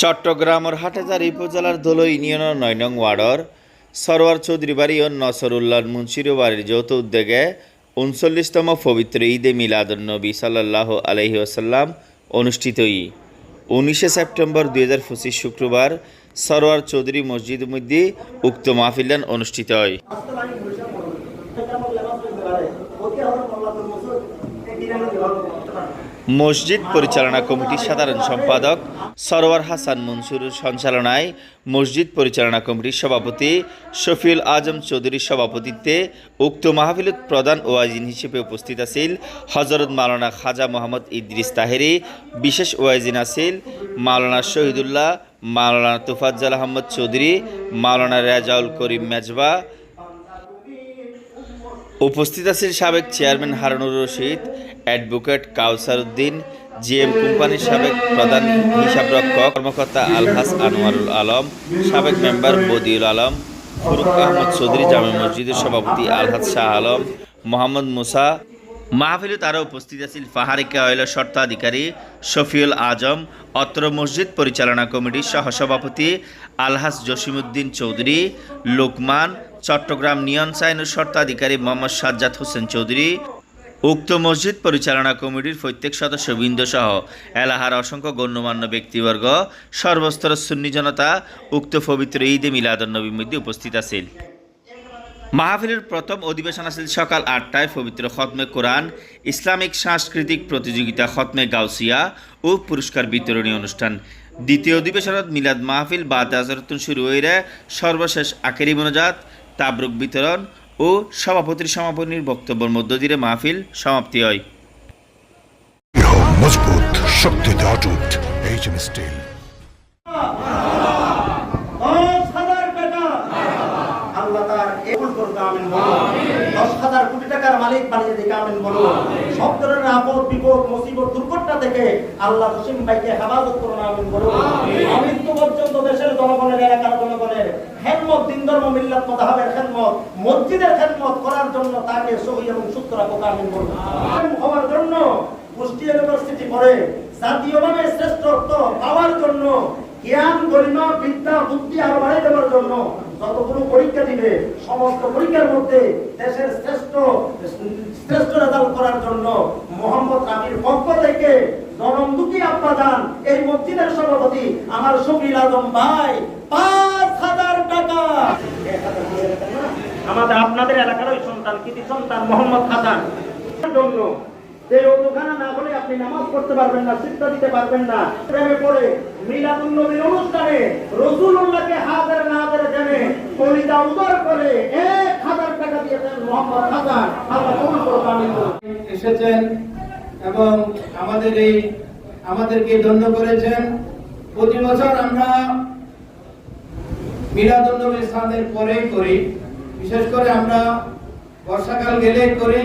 চট্টগ্রামের হাটাজার উপজেলার দোলো ইউনিয়নের নয় নং ওয়ার্ডর সরোয়ার চৌধুরী বাড়ি ও নসরুল্লাহ মুন্সির বাড়ির যৌথ উদ্যোগে উনচল্লিশতম পবিত্র ঈদে মিলাদুন্নবী সাল্লাহ আলহি আসাল্লাম অনুষ্ঠিত উনিশে সেপ্টেম্বর দুই হাজার পঁচিশ শুক্রবার সরোয়ার চৌধুরী মসজিদ মধ্যে উক্ত মাহফিলান অনুষ্ঠিত হয়। মসজিদ পরিচালনা কমিটির সাধারণ সম্পাদক সরোয়ার হাসান মনসুরের সঞ্চালনায় মসজিদ পরিচালনা কমিটির সভাপতি শফিউল আজম চৌধুরীর সভাপতিত্বে উক্ত মাহফিলত প্রধান ওয়াজিন হিসেবে উপস্থিত আছিল হজরত মাওলানা খাজা মোহাম্মদ ইদ্রিস তাহেরি, বিশেষ ওয়াজিন আছিল মাওলানা শহীদুল্লাহ, মাওলানা তুফাজ্জাল আহমদ চৌধুরী, মাওলানা রেজাউল করিম মেজবা। উপস্থিত আছেন সাবেক chairman Harunur Rashid advocate Kawsar Uddin GM কোম্পানির সাবেক প্রধান হিসাবরক্ষক, কর্মকর্তা আলহাস আনোয়ারুল আলম, সাবেক মেম্বার বদিউল আলম, ফুরুক আহমদ চৌধুরী জামে মসজিদের সভাপতি আলহাজ শাহ আলম, মোহাম্মদ মুসা মাহফিলত আরও উপস্থিত আছেন ফাহারিকা অয়েল শর্তাধিকারী শফিউল আজম, অত্র মসজিদ পরিচালনা কমিটির সহসভাপতি আলহাস জসিমউদ্দিন চৌধুরী, লোকমান, চট্টগ্রাম নিয়ন সাইনের শর্তাধিকারী মোহাম্মদ সাজ্জাদ হোসেন চৌধুরী উক্ত মসজিদ পরিচালনা কমিটির প্রত্যেক সদস্যবৃন্দ সহ এলাহার অসংখ্য গণ্যমান্য ব্যক্তিবর্গ সর্বস্তরের সুন্নি জনতা উক্ত পবিত্র ঈদে মিলাদুন্নবীর মধ্যে উপস্থিত আছিল। মাহফিলের প্রথম অধিবেশন আছিল সকাল আটটায় পবিত্র খতমে কোরআন, ইসলামিক সাংস্কৃতিক প্রতিযোগিতা খতমে গাউসিয়া ও পুরস্কার বিতরণী অনুষ্ঠান। দ্বিতীয় অধিবেশনত মিলাদ মাহফিল বাদ আজরতুন শুরু হইরে সর্বশেষ আখেরি মনোজাত, তাবরুক বিতরণ ও সভাপতির সমাপনীর বক্তব্যের মধ্য দিয়ে মাহফিল সমাপ্তি হয়। মজবুত শক্তিতে অটুট এইচ স্টিল। দশ হাজার টাকা আল্লাহ তার কবুল করতে আমিন টাকার মালিক বানিয়ে দিকে আমিন বলুন। সব ধরনের আপদ বিপদ মুসিবত দুর্ঘটনা থেকে আল্লাহ জসিম ভাইকে হেফাজত করুন আমিন বলুন। আমৃত্যু পর্যন্ত দেশের জনগণের এলাকার জনগণের খেদমত দিন ধর্ম মিল্লাত মতাহাবের খেদমত মসজিদের খেদমত করার জন্য তাকে সহি এবং সুস্থ রাখুক আমিন বলুন। হওয়ার জন্য কুষ্টিয়া ইউনিভার্সিটি পড়ে জাতীয়ভাবে শ্রেষ্ঠত্ব পাওয়ার জন্য জ্ঞান গরিমা বিদ্যা বুদ্ধি আরও বাড়িয়ে দেওয়ার জন্য যতগুলো পরীক্ষা দিবে, সমস্ত পরীক্ষার মধ্যে দেশের শ্রেষ্ঠ শ্রেষ্ঠ রেজাল্ট করার জন্য মোহাম্মদ রাবির পক্ষ থেকে জনম দুঃখী আব্বাদান এই মসজিদের সভাপতি আমার শফিল আজম ভাই, পাঁচ হাজার টাকা? আমাদের আপনাদের এলাকার ওই সন্তান, কৃতি সন্তান মোহাম্মদ হাসান। জন্য যে ওখানে না হলে আপনি নামাজ পড়তে পারবেন না শিক্ষা দিতে পারবেন না। প্রেমে পড়ে মিলাদুল নবীর অনুষ্ঠানে রসুল্লাহকে হাজার না হাজার জেনে কলিতা উদর করে এক হাজার টাকা দিয়েছেন এসেছেন এবং আমাদের এই, আমাদেরকে ধন্য করেছেন। প্রতি বছর আমরা মিলাদুন্নবী সাদের পরেই করি। বিশেষ করে আমরা বর্ষাকাল গেলেই করি।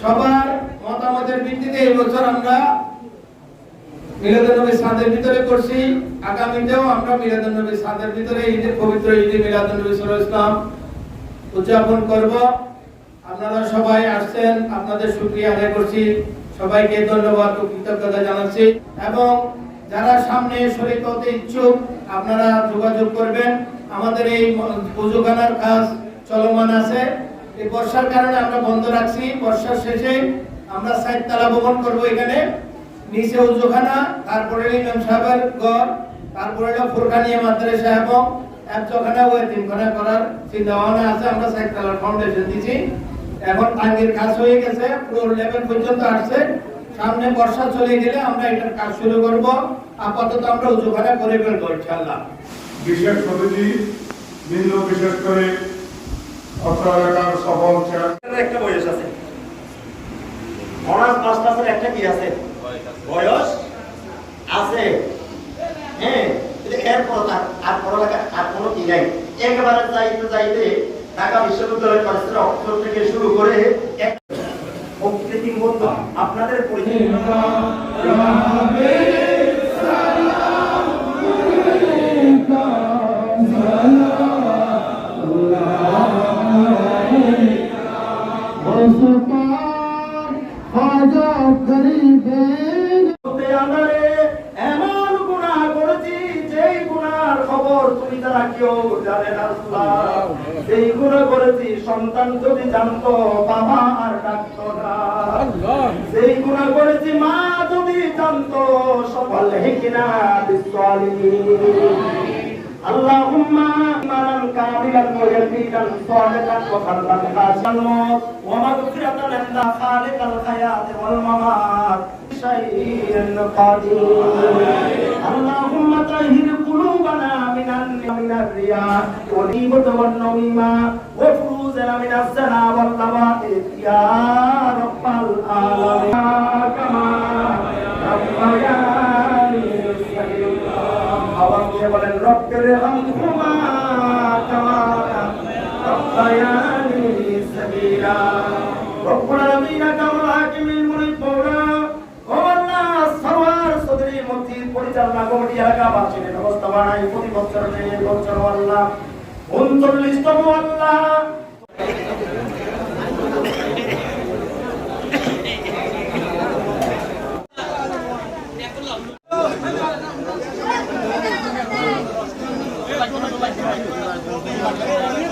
সবার মতামতের ভিত্তিতে এই বছর আমরা মিলাদুন্নবী সাদের ভিতরে করছি। আগামীতেও আমরা মিলাদুন্নবী সাদের ভিতরে পবিত্র মিলাদুন্নবী উদযাপন করব। আপনারা সবাই আসছেন, আপনাদের শুকরিয়া আদায় করছি। সবাইকে ধন্যবাদ ও কৃতজ্ঞতা জানাচ্ছি। এবং যারা সামনে শরীর হতে ইচ্ছুক, আপনারা যোগাযোগ করবেন। আমাদের এই পুজোখানার কাজ চলমান আছে। এই বর্ষার কারণে আমরা বন্ধ রাখছি। বর্ষার শেষে আমরা সাইড তালা ভবন করব এখানে। নিচে উজুখানা তারপরে ইমাম সাহেবের ঘর তারপরে হলো ফুরকানিয়া মাদ্রাসা এবং একজখানা ওই তিনখানা করার চিন্তা ভাবনা আছে আমরা সাইকেলার ফাউন্ডেশন দিছি এখন টাঙ্গির কাজ হয়ে গেছে ফ্লোর লেভেল পর্যন্ত আসছে। সামনে বর্ষা চলে গেলে আমরা এটার কাজ শুরু করব। আপাতত আমরা উজুখানা করে ফেলব ইনশাআল্লাহ। বিশেষ অতিথি বৃন্দ বিশেষ করে অত্র সফল একটা বয়স আছে। অনার্স মাস্টার্সের একটা কি আছে? বয়স আছে। হ্যাঁ এরপর আর পড়ালেখা আর কোনো কি নাই। একেবারে চাইতে চাইতে ঢাকা বিশ্ববিদ্যালয় কলেজের অক্ষর থেকে শুরু করে অকৃত্রিম বন্ধু আপনাদের পরিচয় তুমি তারা কেউ জানে না আল্লাহ এই গুণা করেছি সন্তান যদি জানতো বাবা আর ডাকতো না সেই গুণা করেছি মা যদি জানতো সফল হেকিনা اللهم إيمانا كاملا ويقينا صادقا وقلبا خاشعا ومغفرة عند خالق الحياة والممات شيء قدير اللهم طهر قلوبنا من من الرياء والغيبة والنميمة وفروزنا من الزنا واللواطف يا رب العالمين كما ربياني صغيرا আওয়াজ দিয়ে বলেন রব্বের হামহুমা কামা রব্বায়ানি সগীরা রব্বুল আলামিন কামল হাকিমিল মুনিব মওলা ও আল্লাহ সরওয়ার সদরি মসজিদ পরিচালনা কমিটি এলাকাবাসীর ব্যবস্থা কোন বছর নেই বছর আল্লাহ উনচল্লিশতম আল্লাহ Thank you.